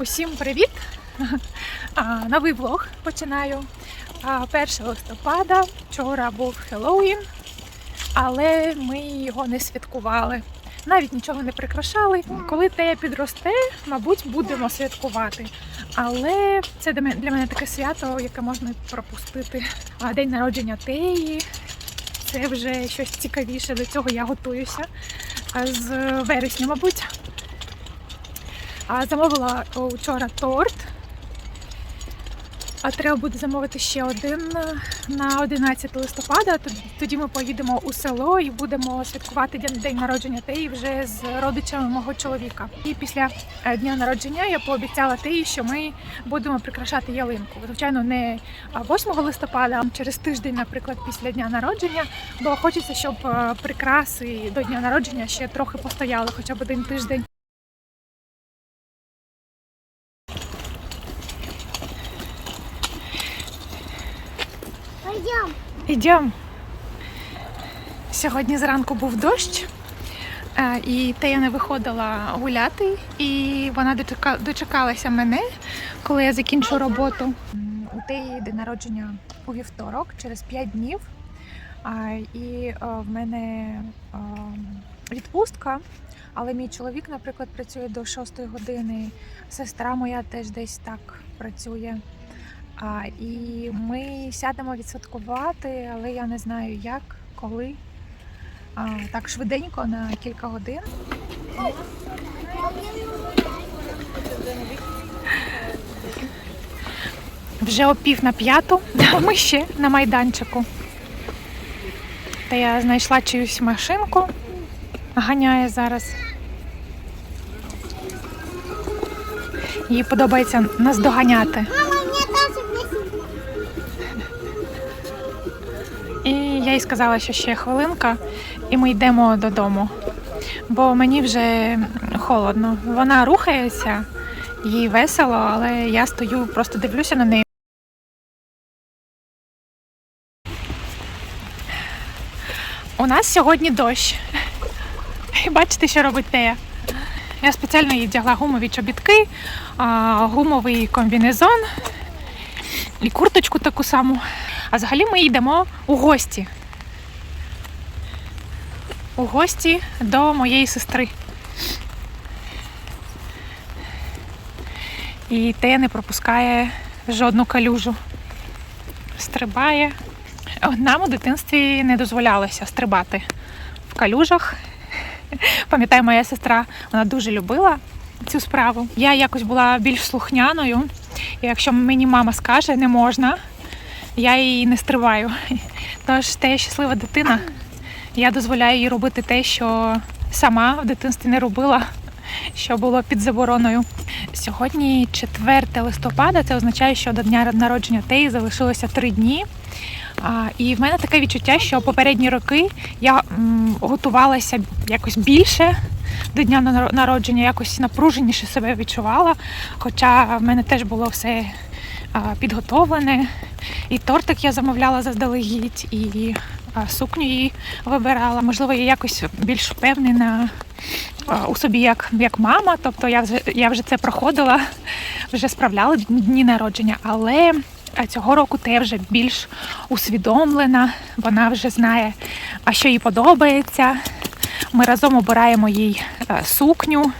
Усім привіт! Новий влог починаю. 1 листопада. Вчора був Хеллоуін, але ми його не святкували. Навіть нічого не прикрашали. Коли Тея підросте, мабуть, будемо святкувати. Але це для мене- таке свято, яке можна пропустити. День народження Теї. Це вже щось цікавіше. До цього я готуюся з вересня, мабуть. А замовила вчора торт. А треба буде замовити ще один на 11 листопада. Тоді ми поїдемо у село і будемо святкувати день, день народження Теї вже з родичами мого чоловіка. І після е, дня народження я пообіцяла Теї, що ми будемо прикрашати ялинку. Звичайно, не 8 листопада, а через тиждень, наприклад, після дня народження. Бо хочеться, щоб е, прикраси до дня народження ще трохи постояли, хоча б один тиждень. Пойдем. Ідемо. Сьогодні зранку був дощ, е, і Тея не виходила гуляти, і вона дочека- дочекалася мене, коли я закінчу роботу. У Теї день народження у вівторок, через 5 днів. І е, в мене е, відпустка, але мій чоловік, наприклад, працює до 6 години. Сестра моя теж десь так працює. А, і ми сядемо відсвяткувати, але я не знаю як, коли. А, так швиденько на кілька годин. Вже о пів на п'яту, а ми ще на майданчику. Та я знайшла чиюсь машинку, ганяє зараз. Їй подобається нас доганяти. Я їй сказала, що ще хвилинка, і ми йдемо додому. Бо мені вже холодно. Вона рухається, їй весело, але я стою, просто дивлюся на неї. У нас сьогодні дощ. І бачите, що робить Тея. Я спеціально їй вдягла гумові чобітки, гумовий комбінезон і курточку таку саму. А взагалі ми йдемо у гості. У гості до моєї сестри. І те не пропускає жодну калюжу. Стрибає. Нам у дитинстві не дозволялося стрибати в калюжах. Пам'ятаю, моя сестра вона дуже любила цю справу. Я якось була більш слухняною. І якщо мені мама скаже, не можна, я її не стриваю. Тож те щаслива дитина. Я дозволяю їй робити те, що сама в дитинстві не робила, що було під забороною. Сьогодні 4 листопада, це означає, що до дня народження Теї залишилося три дні. І в мене таке відчуття, що попередні роки я готувалася якось більше до дня нар- народження, якось напруженіше себе відчувала. Хоча в мене теж було все підготовлене. І тортик я замовляла заздалегідь, і сукню її вибирала. Можливо, я якось більш впевнена у собі як, як мама. Тобто я вже, я вже це проходила, вже справляла дні народження, але. Цього року те вже більш усвідомлена, вона вже знає, а що їй подобається. Ми разом обираємо їй е, сукню.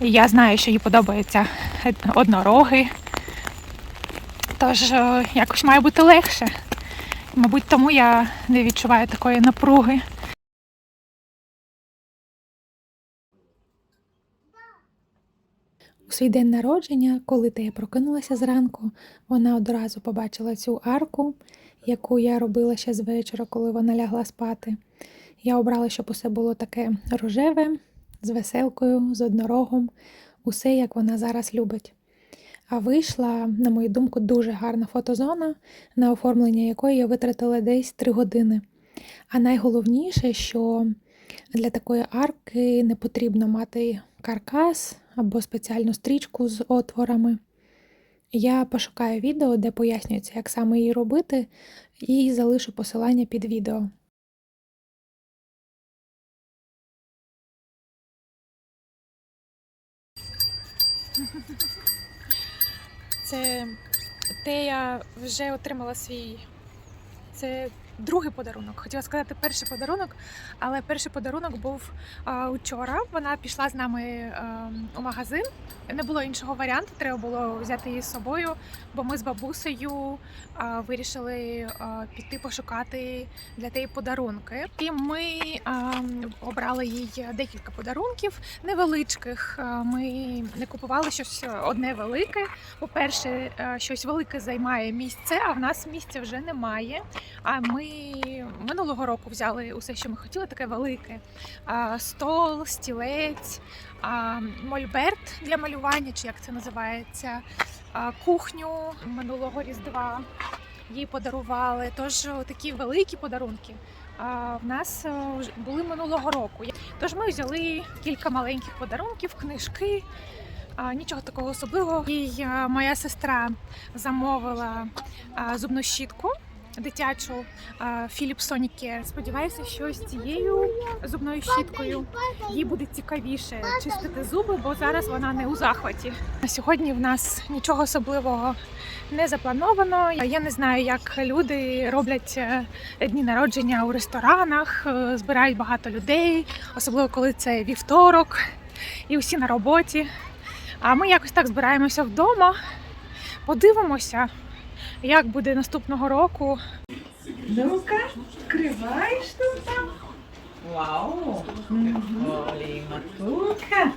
Я знаю, що їй подобаються е, однороги. Тож е, якось має бути легше. Мабуть, тому я не відчуваю такої напруги. У свій день народження, коли Тея прокинулася зранку, вона одразу побачила цю арку, яку я робила ще з вечора, коли вона лягла спати. Я обрала, щоб усе було таке рожеве, з веселкою, з однорогом, усе як вона зараз любить. А вийшла, на мою думку, дуже гарна фотозона, на оформлення якої я витратила десь 3 години. А найголовніше, що для такої арки не потрібно мати каркас або спеціальну стрічку з отворами. Я пошукаю відео, де пояснюється, як саме її робити, і залишу посилання під відео. Це те я вже отримала свій. Це другий подарунок. Хотіла сказати перший подарунок, але перший подарунок був а, учора. Вона пішла з нами а, у магазин. Не було іншого варіанту, треба було взяти її з собою, бо ми з бабусею вирішили піти пошукати для теї подарунки. І ми обрали їй декілька подарунків невеличких. Ми не купували щось одне велике. По-перше, е, щось велике займає місце, а в нас місця вже немає. А ми минулого року взяли усе, що ми хотіли, таке велике: стол, стілець, мольберт для малювання, чи як це називається, кухню минулого різдва. Їй подарували. Тож такі великі подарунки. В нас е, були минулого року. Тож ми взяли кілька маленьких подарунків, книжки. Нічого такого особливого. Їй е, моя сестра замовила зубну щітку дитячу Philips Sonic. Сподіваюся, що з цією зубною щіткою їй буде цікавіше чистити зуби, бо зараз вона не у захваті. На сьогодні в нас нічого особливого не заплановано. Я не знаю, як люди роблять е, дні народження у ресторанах, е, збирають багато людей, особливо коли це вівторок і всі на роботі. А ми якось так збираємося вдома, подивимося, як буде наступного року. Ну-ка, відкривай, що там. Вау! Оли, матулка.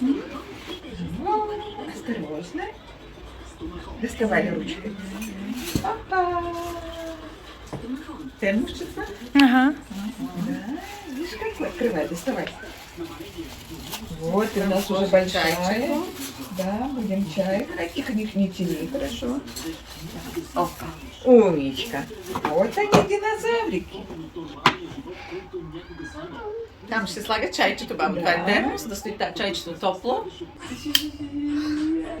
Ну, осторожно. Доставай ручкой. Папа. Термошница? Ага. Видишь, как открывай, доставай. Вот, и у нас уже большая. Да, будем чай. Таких них не тяни, хорошо. Опа. Умничка. Вот они, динозаврики. Там ще слага чайчето, баба. Е Да. термос, да стои та- чайчето топло.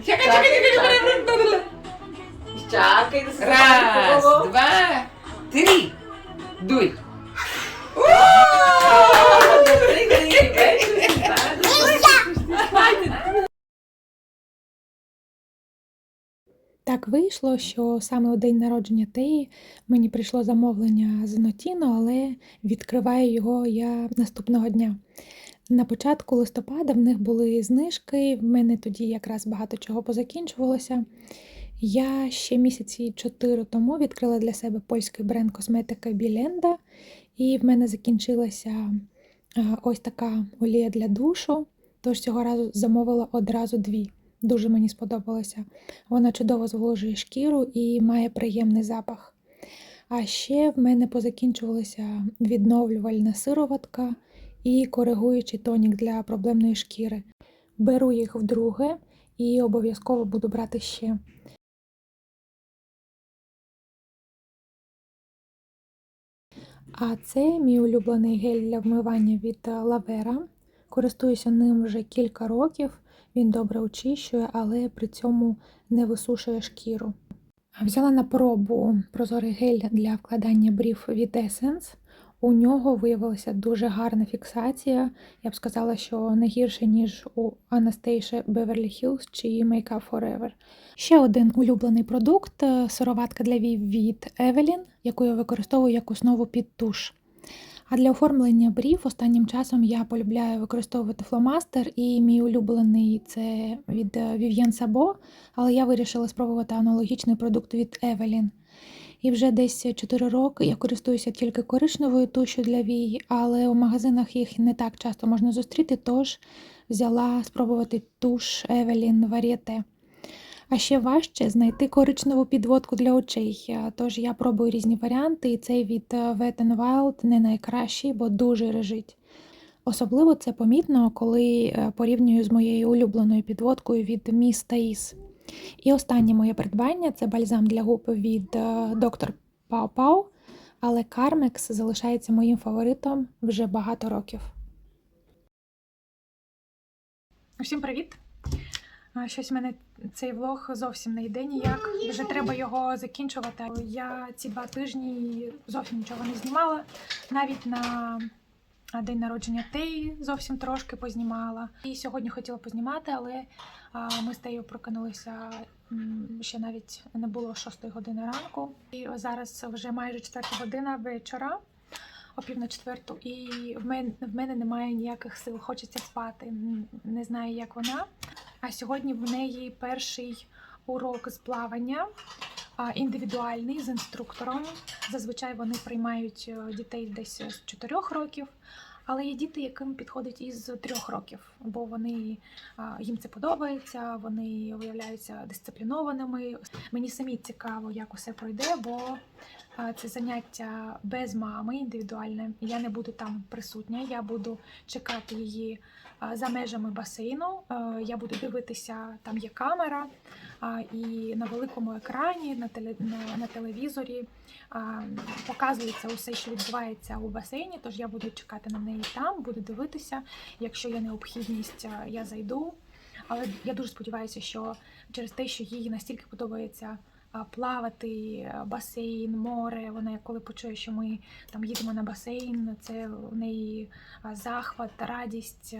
Чакай, Чакай да се Раз, хубаво. два, три. Дуй. Так вийшло, що саме у день народження Теї мені прийшло замовлення з Нотіно, але відкриваю його я наступного дня. На початку листопада в них були знижки, в мене тоді якраз багато чого позакінчувалося. Я ще місяці чотири тому відкрила для себе польський бренд косметики Біленда, і в мене закінчилася ось така олія для душу. Тож цього разу замовила одразу дві. Дуже мені сподобалося. Вона чудово зволожує шкіру і має приємний запах. А ще в мене позакінчувалася відновлювальна сироватка і коригуючий тонік для проблемної шкіри. Беру їх вдруге і обов'язково буду брати ще. А це мій улюблений гель для вмивання від Лавера. Користуюся ним вже кілька років. Він добре очищує, але при цьому не висушує шкіру. Взяла на пробу прозорий гель для вкладання брів від Essence. У нього виявилася дуже гарна фіксація. Я б сказала, що не гірше, ніж у Anastasia Beverly Hills чи Makeup Forever. Ще один улюблений продукт сироватка для вій від Evelyn, яку я використовую як основу під туш. А для оформлення брів останнім часом я полюбляю використовувати фломастер, і мій улюблений це від Vivienne Sabo, але я вирішила спробувати аналогічний продукт від Evelyn. І вже десь 4 роки я користуюся тільки коричневою тушю для вій, але у магазинах їх не так часто можна зустріти, тож взяла спробувати туш Evelyn Varieté. А ще важче знайти коричневу підводку для очей. Е, Тож я пробую різні варіанти, і цей від е, Wet n Wild не найкращий, бо дуже режить. Особливо це помітно, коли е, порівнюю з моєю улюбленою підводкою від Miss Thais. І останнє моє придбання це бальзам для губ від е, Dr. Pau Pau, але Carmex залишається моїм фаворитом вже багато років. Всім привіт! Щось в мене цей влог зовсім не йде ніяк. Вже треба його закінчувати. Я ці два тижні зовсім нічого не знімала. Навіть на а, день народження Теї зовсім трошки познімала. І сьогодні хотіла познімати, але ми з Теєю прокинулися ще навіть не було 6 години ранку. І зараз вже майже 4 година вечора. О пів на четверту, і в мене в мене немає ніяких сил. Хочеться спати. Не знаю, як вона. А сьогодні в неї перший урок з плавання індивідуальний з інструктором. Зазвичай вони приймають е, дітей десь з 4 років. Але є діти, яким підходить із трьох років, бо вони їм це подобається, вони виявляються дисциплінованими. Мені самі цікаво, як усе пройде, бо це заняття без мами індивідуальне. Я не буду там присутня. Я буду чекати її за межами басейну. Е, Я буду дивитися, там є камера, і на великому екрані, на теле на, на телевізорі показується усе, що відбувається у басейні. Тож я буду чекати на неї там, буду дивитися. Якщо є необхідність, я зайду. Але я дуже сподіваюся, що через те, що їй настільки подобається плавати, басейн, море. Вона коли почує, що ми там їдемо на басейн, це в неї захват, радість,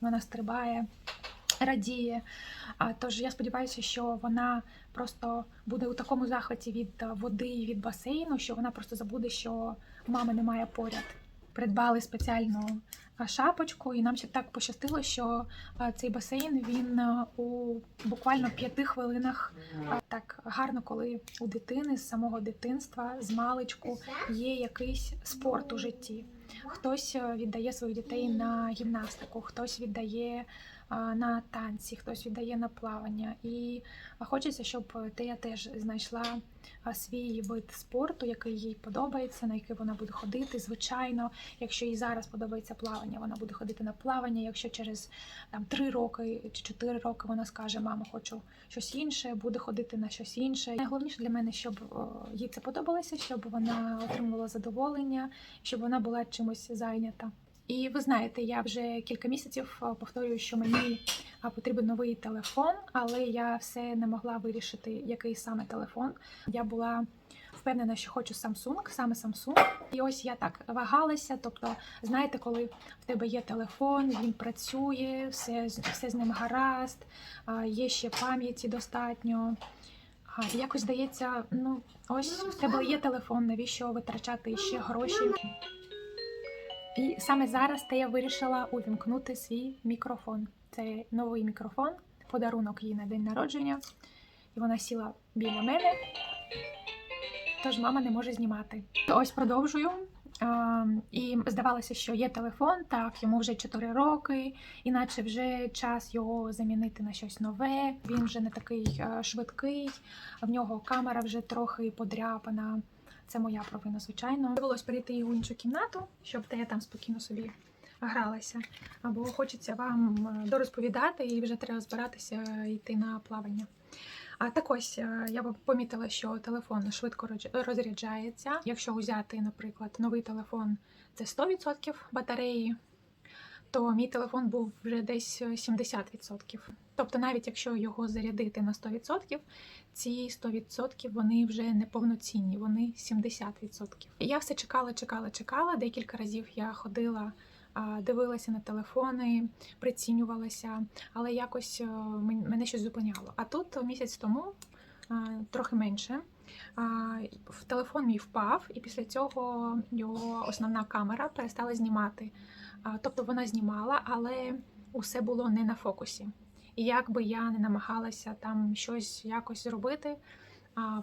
вона стрибає. Радіє, тож я сподіваюся, що вона просто буде у такому захваті від води і від басейну, що вона просто забуде, що мами немає поряд. Придбали спеціальну а, шапочку, і нам ще так пощастило, що цей басейн він у буквально п'яти хвилинах так гарно, коли у дитини з самого дитинства, з маличку є якийсь спорт у житті. Хтось е, віддає своїх дітей на гімнастику, хтось віддає на танці, хтось віддає на плавання. І хочеться, щоб Тея теж знайшла свій вид спорту, який їй подобається, на який вона буде ходити. Звичайно, якщо їй зараз подобається плавання, вона буде ходити на плавання. Якщо через там три роки чи чотири роки вона скаже, мама, хочу щось інше, буде ходити на щось інше. Найголовніше для мене, щоб їй це подобалося, щоб вона отримувала задоволення, щоб вона була чимось зайнята. І ви знаєте, я вже кілька місяців повторюю, що мені потрібен новий телефон, але я все не могла вирішити, який саме телефон. Я була впевнена, що хочу Samsung, саме Samsung. І ось я так вагалася. Тобто, знаєте, коли в тебе є телефон, він працює, все, все з ним гаразд, є ще пам'яті достатньо. Якось здається, ну ось в тебе є телефон, навіщо витрачати ще гроші? І саме зараз та я вирішила увімкнути свій мікрофон. Це новий мікрофон, подарунок їй на день народження. І вона сіла біля мене, тож мама не може знімати. Ось продовжую. І здавалося, що є телефон, так, йому вже 4 роки, іначе вже час його замінити на щось нове. Він вже не такий е, швидкий, в нього камера вже трохи подряпана. Це моя провина, звичайно. Довелось перейти у іншу кімнату, щоб я там спокійно собі гралася. Або хочеться вам е, дорозповідати і вже треба збиратися йти на плавання. А так ось е, я помітила, що телефон швидко розряджається. Якщо взяти, наприклад, новий телефон це 100% батареї, то мій телефон був вже десь 70%. Тобто, навіть якщо його зарядити на 100%, ці 100% вони вже не повноцінні, вони 70%. Я все чекала, чекала, чекала. Декілька разів я ходила, дивилася на телефони, прицінювалася, але якось е, мене щось зупиняло. А тут місяць тому, трохи менше, в телефон мій впав, і після цього його основна камера перестала знімати. Тобто вона знімала, але усе було не на фокусі. І як би я не намагалася там щось якось зробити,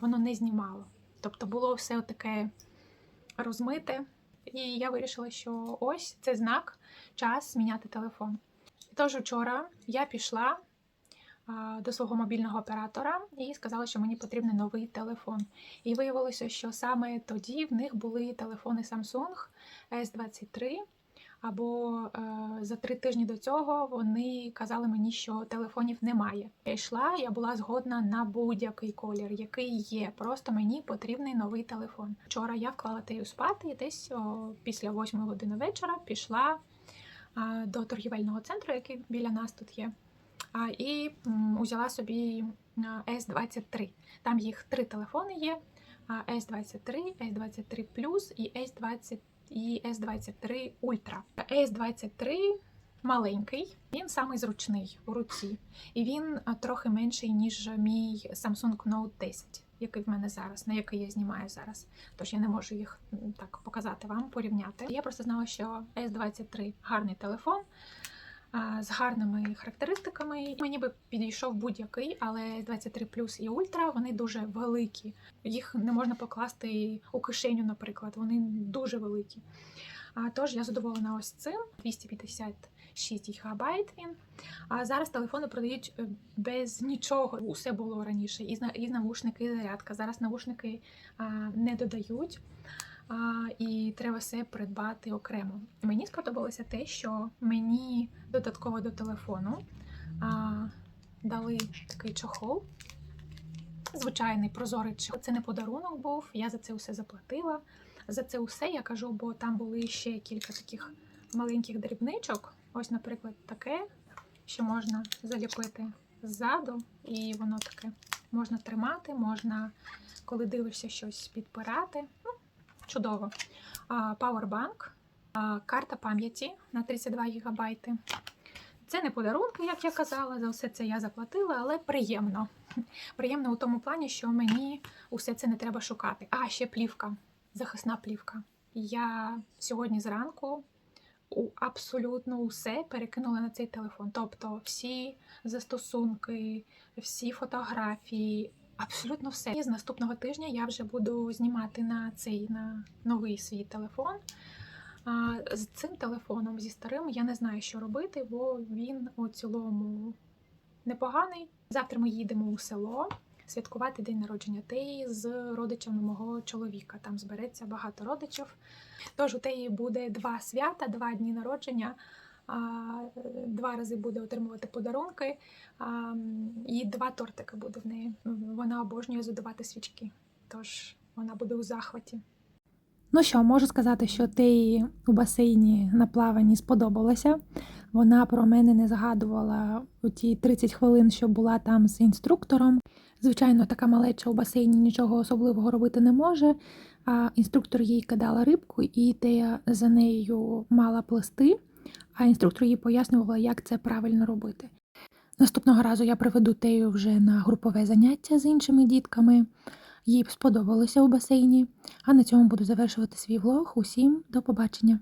воно не знімало. Тобто було все таке розмите. І я вирішила, що ось це знак, час зміняти телефон. Тож вчора я пішла до свого мобільного оператора і сказала, що мені потрібен новий телефон. І виявилося, що саме тоді в них були телефони Samsung S23. Або е, за три тижні до цього вони казали мені, що телефонів немає. Я йшла, я була згодна на будь-який колір, який є. Просто мені потрібний новий телефон. Вчора я вклала тею спати і десь о, після 8 години вечора пішла до торгівельного центру, який біля нас тут є. І м, узяла собі S23. Там їх три телефони є: а, S23, S23 Plus і S23 і S23 Ultra. S23 маленький, він самий зручний у руці, і він трохи менший, ніж мій Samsung Note 10, який в мене зараз, на який я знімаю зараз. Тож я не можу їх так показати вам, порівняти. Я просто знала, що S23 гарний телефон. З гарними характеристиками. Мені би підійшов будь-який, але 23 Plus і Ultra вони дуже великі. Їх не можна покласти у кишеню, наприклад. Вони дуже великі. Тож я задоволена ось цим 256 ГБ він. А зараз телефони продають е, без нічого. Усе було раніше. І, навушники, і зарядка. Зараз навушники не додають. І треба все придбати окремо. Мені сподобалося те, що мені додатково до телефону дали такий чохол. Звичайний прозорий чохол. Це не подарунок був, я за це все заплатила. За це усе я кажу, бо там були ще кілька таких маленьких дрібничок. Ось, наприклад, таке, що можна заліпити ззаду, і воно таке можна тримати, можна, коли дивишся щось підпирати. Чудово. Powerbank, карта пам'яті на 32 ГБ. Це не подарунки, як я казала, за все це я заплатила, але приємно. Приємно у тому плані, що мені усе це не треба шукати. А, ще плівка, захисна плівка. Я сьогодні зранку абсолютно усе перекинула на цей телефон. Тобто всі застосунки, всі фотографії, абсолютно все. І з наступного тижня я вже буду знімати на цей на новий свій телефон. А з цим телефоном, зі старим, я не знаю, що робити, бо він у цілому непоганий. Завтра ми їдемо у село святкувати день народження Теї з родичами мого чоловіка. Там збереться багато родичів. Тож у Теї буде два свята, два дні народження. Два рази буде отримувати подарунки, і два тортики буде в неї. Вона обожнює задавати свічки, тож вона буде у захваті. Ну що, можу сказати, що Теї у басейні на плаванні сподобалося. Вона про мене не згадувала у ті 30 хвилин, що була там з інструктором. Звичайно, така малеча у басейні нічого особливого робити не може. А інструктор їй кидала рибку, і Тея за нею мала плести, а інструктор їй пояснювала, як це правильно робити. Наступного разу я приведу Тею вже на групове заняття з іншими дітками. Їй сподобалося у басейні. А на цьому буду завершувати свій влог. Усім до побачення!